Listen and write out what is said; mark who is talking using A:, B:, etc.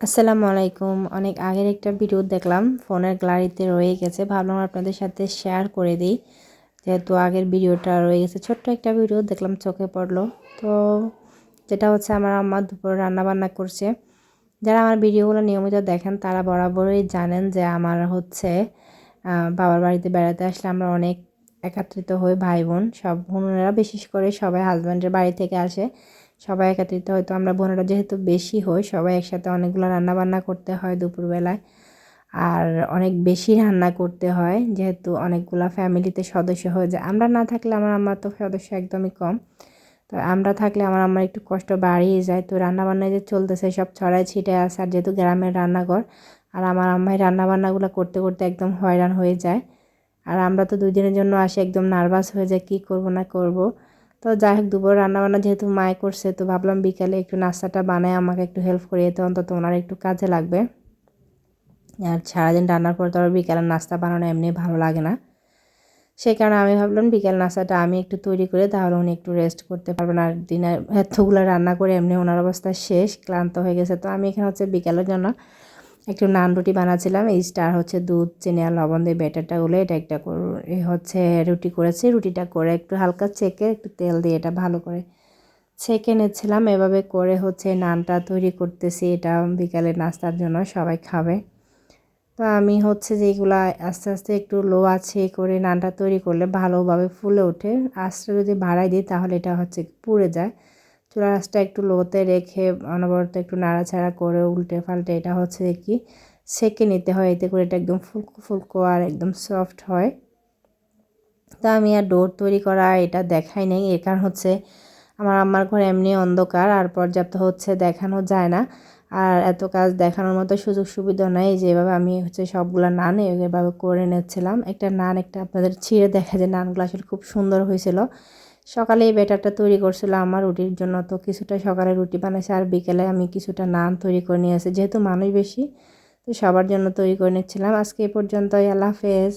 A: আসসালামু আলাইকুম। অনেক আগের একটা ভিডিও দেখলাম, ফোনের গ্যালারিতে রয়ে গেছে। ভাবলাম আপনাদের সাথে শেয়ার করে দিই। যেহেতু আগের ভিডিওটা রয়ে গেছে, ছোট্ট একটা ভিডিও দেখলাম, চোখে পড়ল। তো যেটা হচ্ছে, আমার আম্মা দুপুরে রান্নাবান্না করছে। যারা আমার ভিডিওগুলো নিয়মিত দেখেন, তারা বরাবরই জানেন যে আমার হচ্ছে বাবার বাড়িতে বেড়াতে আসলে আমরা অনেক একত্রিত হই ভাই বোন। সব বোনেরা, বিশেষ করে সবাই হাজব্যান্ডের বাড়ি থেকে আসে। সবাই একত্রিত হয়তো আমরা বোনেরা যেহেতু বেশি হই সবাই একসাথে অনেকগুলো রান্না বান্না করতে হয় দুপুরবেলায়। আর অনেক বেশি রান্না করতে হয়, যেহেতু অনেকগুলো ফ্যামিলিতে সদস্য হয়ে। যায় আমরা না থাকলে আমার আমার তো সদস্য একদমই কম। তো আমরা থাকলে আমার আমার একটু কষ্ট বাড়িয়ে যায়। তো রান্নাবান্না যে চলতেছে, সব ছড়াই ছিটে আসে আর যেহেতু গ্রামের রান্নাঘর, আর আমার আম্মাই রান্নাবান্নাগুলো করতে করতে একদম হয়রান হয়ে যায়। আর আমরা তো দুই দিনের জন্য আসি, একদম নার্ভাস হয়ে যায়, কী করব না করব। তো যাই হোক, দুপুর রান্নাবান্না যেহেতু মায়ে করছে, তো ভাবলাম বিকালে একটু নাস্তাটা বানায় আমাকে একটু হেল্প করিয়ে তো অন্তত ওনার একটু কাজে লাগবে। আর সারাদিন রান্নার পর তো আর বিকালের নাস্তা বানানো এমনি ভালো লাগে না। সেই কারণে আমি ভাবলাম বিকেল নাস্তাটা আমি একটু তৈরি করে, তাহলে উনি একটু রেস্ট করতে পারবেন। আর দিনের এতগুলো রান্না করে এমনি ওনার অবস্থা শেষ, ক্লান্ত হয়ে গেছে। তো আমি এখানে হচ্ছে বিকেলের জন্য একটু নান রুটি বানাচ্ছিলাম এই স্টার হচ্ছে দুধ, চিনি আর লবণ দিয়ে ব্যাটারটা গুলো এটা একটা হচ্ছে রুটি করেছি। রুটিটা করে একটু হালকা চেকে একটু তেল দিয়ে এটা ভালো করে ছেঁকে নিচ্ছিলাম। এভাবে করে হচ্ছে নানটা তৈরি করতেছি। এটা বিকালে নাস্তার জন্য সবাই খাবে। তো আমি হচ্ছে যেগুলা আস্তে আস্তে একটু লো আছে করে নানটা তৈরি করলে ভালোভাবে ফুলে ওঠে। আস্তে যদি বাড়াই দিই তাহলে এটা হচ্ছে পুড়ে যায়। চুলার আঁচটা একটু লোতে রেখে অনবরত একটু নাড়াচাড়া করে উল্টে পাল্টে এটা হচ্ছে কি, সেকে নিতে হয়। এতে করে এটা একদম ফুলকো ফুলকো আর একদম সফট হয়। তা আমি আর ডোর তৈরি করা এটা দেখাই নেই। এর কারণ হচ্ছে আমার আম্মার ঘরে এমনি অন্ধকার, আর পর্যাপ্ত হচ্ছে দেখানো যায় না। আর এত কাজ দেখানোর মতো সুযোগ সুবিধা নাই যেভাবে আমি হচ্ছে সবগুলো নান এভাবে করে নিচ্ছিলাম। একটা নান একটা আপনাদের ছিঁড়ে দেখা যায়। নানগুলো আসলে খুব সুন্দর হয়েছিল। সকালে এই ব্যাটারটা তৈরি করছিল আমার রুটির জন্য। তো কিছুটা সকালে রুটি বানাইছে আর বিকেলে আমি কিছুটা নান তৈরি করে নিয়ে আসি, যেহেতু মানুষ বেশি, তো সবার জন্য তৈরি করে নিচ্ছিলাম। আজকে এ পর্যন্ত আল্লাহ হাফেজ।